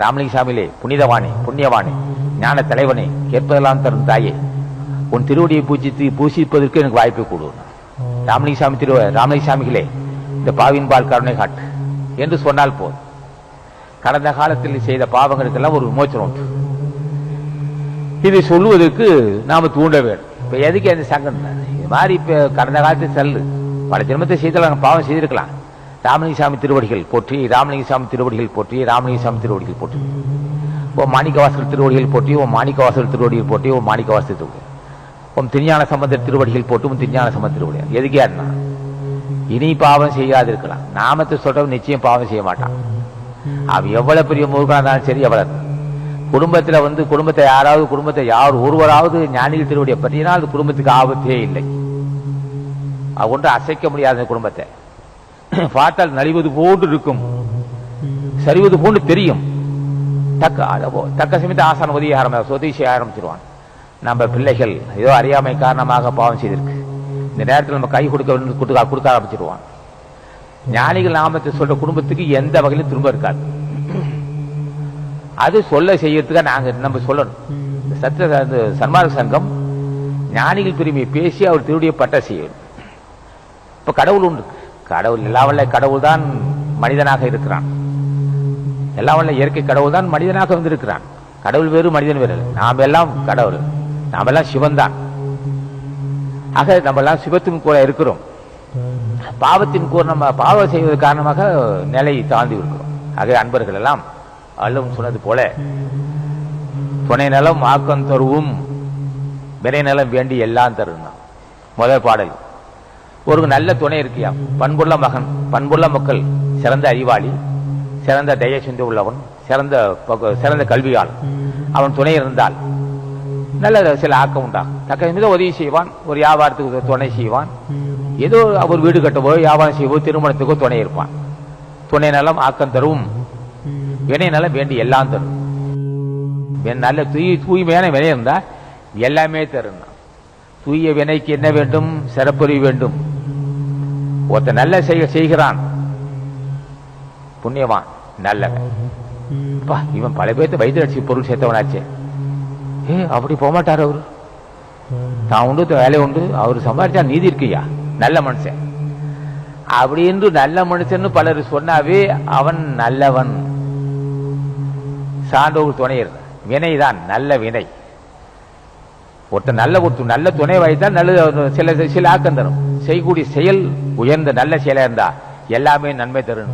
ராமலிங்கசாமியிலே புனிதவாணி புண்ணியவாணி ஞான தலைவனே கேட்பதெல்லாம் தரும் தாயே. உன் திருவடியை பூஜித்து பூசிப்பதற்கு எனக்கு வாய்ப்பு கொடு. ராமலிங்கசாமி திரு ராமலிங்கசாமிகளே இந்த பாவின் பால் கருணை காட்டு. என்று சொன்னால் போதும். கடந்த காலத்தில் செய்த பாவங்களுக்கெல்லாம் ஒரு விமோச்சனம் உண்டு. இதை சொல்லுவதற்கு நாம தூண்ட வேண்டும். இப்ப எதுக்கு அந்த சங்கம்? இது மாதிரி இப்ப கடந்த காலத்தில் செல்லு. பல ஜென்மத்தை செய்தால் பாவம் செய்திருக்கலாம். ராமலிங்கசாமி திருவடிகள் போற்றி ராமலிங்கசாமி திருவடிகள் போற்றி ராமலிங்கசாமி திருவடிகள் போற்றி. ஓ மாணிக்கவாசல் திருவடிகள் போற்றி ஓ மாணிக்கவாசல் திருவடிகள் போற்றி ஓ மாணிக்கவாசல் திருவடி ஓம் திருஞான சம்பந்தர் திருவடிகள் போட்டு உன் திருஞான சம்பந்த திருவடிகள். எதுக்கு யாருன்னா? இனி பாவம் செய்யாது இருக்கலாம் நாமத்தை சொல்றவன் நிச்சயம் பாவம் செய்ய மாட்டான். அவன் எவ்வளவு பெரிய முருகனா இருந்தாலும் சரி எவ்வளவு குடும்பத்துல வந்து குடும்பத்தை யாராவது குடும்பத்தை யார் ஒருவராவது ஞானிகள் திருவடியை பற்றினால் அது குடும்பத்துக்கு ஆபத்தே இல்லை. அது ஒன்று அசைக்க முடியாத குடும்பத்தை. பார்த்தால் நலிவது போன்று இருக்கும். சரிவது போன்று தெரியும். தக்க தக்க சமயத்தை ஆசான உதவி ஆரம்பி சொதி செய்ய ஆரம்பிச்சிருவான். நம்ம பிள்ளைகள் ஏதோ அறியாமை காரணமாக பாவம் செய்திருக்கு. இந்த நேரத்தில் நம்ம கை கொடுக்க கொடுக்க கொடுக்க ஆரம்பிச்சிருவான். ஞானிகள் நாமத்தை சொல்ற குடும்பத்துக்கு எந்த வகையிலும் திரும்ப இருக்காது. அது சொல்ல செய்யறதுக்காக நாங்க நம்ம சொல்லணும். சத்திர சன்மார்க்க சங்கம் ஞானிகள் பெருமையை பேசி அவர் திருடிய பட்ட செய்யணும் இப்ப கடவுள் உண்டு கடவுள் எல்லா வல்ல கடவுள் தான் மனிதனாக இருக்கிறான். எல்லா வல்ல இயற்கை கடவுள் தான் மனிதனாக வந்திருக்கிறான். கடவுள் வேறு மனிதன் வேறு. நாம் எல்லாம் கடவுள். நாம் எல்லாம் சிவன் தான் ஆக நம்ம எல்லாம் சிவத்தின் கூட இருக்கிறோம். பாவத்தின் கூட நம்ம பாவம் செய்வது காரணமாக நிலை தாழ்ந்து இருக்கிறோம். ஆகவே அன்பர்கள் எல்லாம் அள்ளும் சொன்னது போல துணை நலம் ஆக்கம் தருவும் வினை நலம் வேண்டி எல்லாம் தருணும் முதல் பாடல். ஒரு நல்ல துணை இருக்கியா? பண்புள்ள மகன் பண்புள்ள மக்கள் சிறந்த அறிவாளி சிறந்த தய சிந்தை உள்ளவன் சிறந்த பகு- சிறந்த கல்வியாளன். அவன் துணை இருந்தால் நல்ல சில ஆக்கம் உண்டாகும் தக்க மீது உதவி செய்வான் ஒரு வியாபாரத்துக்கு துணை செய்வான். ஏதோ அவர் வீடு கட்டவோ வியாபாரம் செய்வோ திருமணத்துக்கோ துணை இருப்பான். துணை நலம் ஆக்கம் தரும். வினை நலம் வேண்டி எல்லாம் தரும். நல்ல தூய் தூய்மையான வினை இருந்தா எல்லாமே தரும். தூய வினைக்கு என்ன வேண்டும்? சிறப்புரி வேண்டும். ஒருத்தன் நல்ல செய்ய செய்கிறான். புண்ணியவான் நல்லவன். இவன் பல பேர்த்து வைத்திய அடிச்சு பொருள் சேர்த்தவனாச்சே. ஏ அப்படி போகமாட்டார் அவரு? தான் உண்டு வேலை உண்டு. அவர் சம்பாதிச்சா நீதி இருக்கியா? நல்ல மனுஷன். அப்படி என்று நல்ல மனுஷன்னு பலர் சொன்னாவே அவன் நல்லவன். சான்றோர் துணையர். வினைதான் நல்ல வினை. ஒருத்தன் நல்ல ஒருத்தர் நல்ல துணை வாய்த்தான் நல்ல சில சில ஆக்கம் தரும். செய்யக்கூடிய செயல் உயர்ந்த நல்ல செயலா இருந்தா எல்லாமே நன்மை தரும்